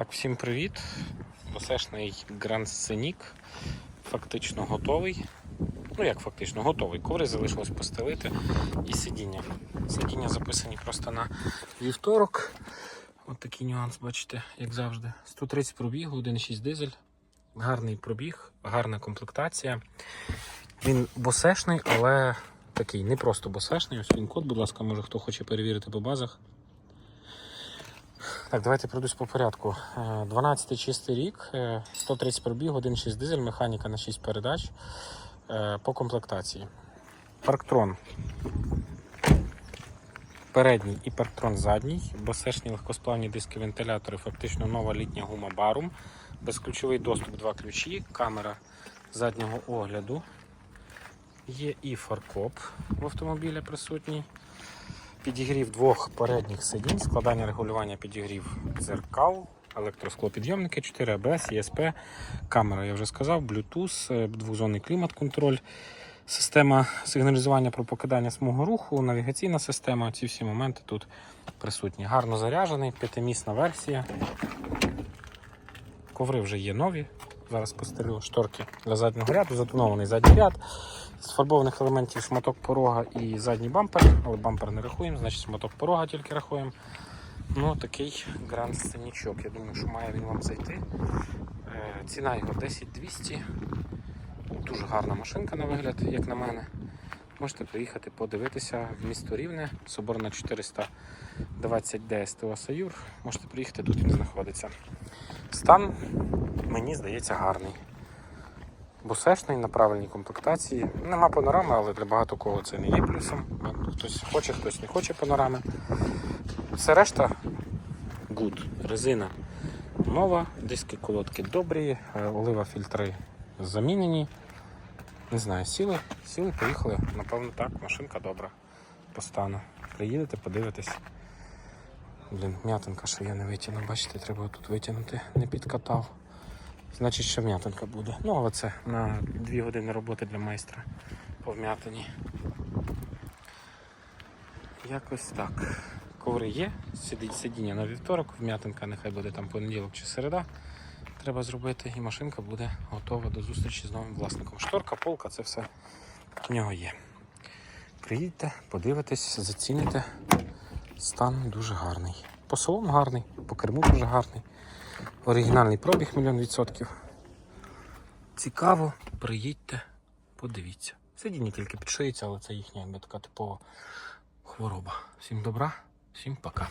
Так, всім привіт. Посешний Grand Scenic фактично готовий. Ну як фактично готовий. Коври залишилось постелити і сидіння. Сидіння записані просто на вівторок. От такий нюанс, бачите, як завжди. 130 пробігу, 1,6 дизель. Гарний пробіг, гарна комплектація. Він босешний, але такий не просто босешний. Ось він код, будь ласка, може хто хоче перевірити по базах. Так, давайте пройдусь по порядку. Е, 12 чистий рік, е, 130 пробіг, 1,6 дизель, механіка на 6 передач е, по комплектації. Парктрон передній і парктрон задній, босешні легкосплавні диски вентилятори, фактично нова літня гума Барум, безключовий доступ, два ключі, камера заднього огляду. Є і фаркоп в автомобілі присутній. Підігрів двох передніх сидінь, складання регулювання підігрів дзеркал, електросклопідйомники, 4 ABS, ESP, камера, я вже сказав, Bluetooth, е, двохзонний клімат-контроль, система сигналізування про покидання смуги руху, навігаційна система. Ці всі моменти тут присутні. Гарно заряджений, п'ятимісна версія. Коври вже є нові. Зараз постелю шторки для заднього ряду, затонований задній ряд. З фарбованих елементів шматок порога і задній бампер, але бампер не рахуємо, значить шматок порога тільки рахуємо. Ну, такий гранд сценічок. Я думаю, що має він вам зайти. Е, Ціна його 10200. Дуже гарна машинка на вигляд, як на мене. Можете приїхати подивитися в місто Рівне, Соборна 420 Д СТО Саюр. Можете приїхати, тут він знаходиться. Стан, мені здається, гарний. Бусешний на правильній комплектації. Нема панорами, але для багато кого це не є плюсом. Хтось хоче, хтось не хоче панорами. Все решта good. Резина нова, диски колодки добрі, е, олива фільтри замінені. Не знаю, сіли, сіли, поїхали. Напевно, так, машинка добра. По. Приїдете, подивитесь. Блін, м'ятинка ще я не витягнув. Бачите, треба тут витягнути, не підкатав. Значить, що м'ятинка буде. Ну, але це на 2 години роботи для майстра по вм'ятині. Якось так. Коври є, сидіння на вівторок, вм'ятинка нехай буде там понеділок чи середа. Треба зробити, і машинка буде готова до зустрічі з новим власником. Шторка, полка, це все в нього є. Приїдьте, подивитесь, заціните. Стан дуже гарний. По салону гарний, по керму дуже гарний. Оригінальний пробіг мільйон відсотків. Цікаво, приїдьте, подивіться. Сидіння тільки підшиється, але це їхня така типова хвороба. Всім добра, всім пока.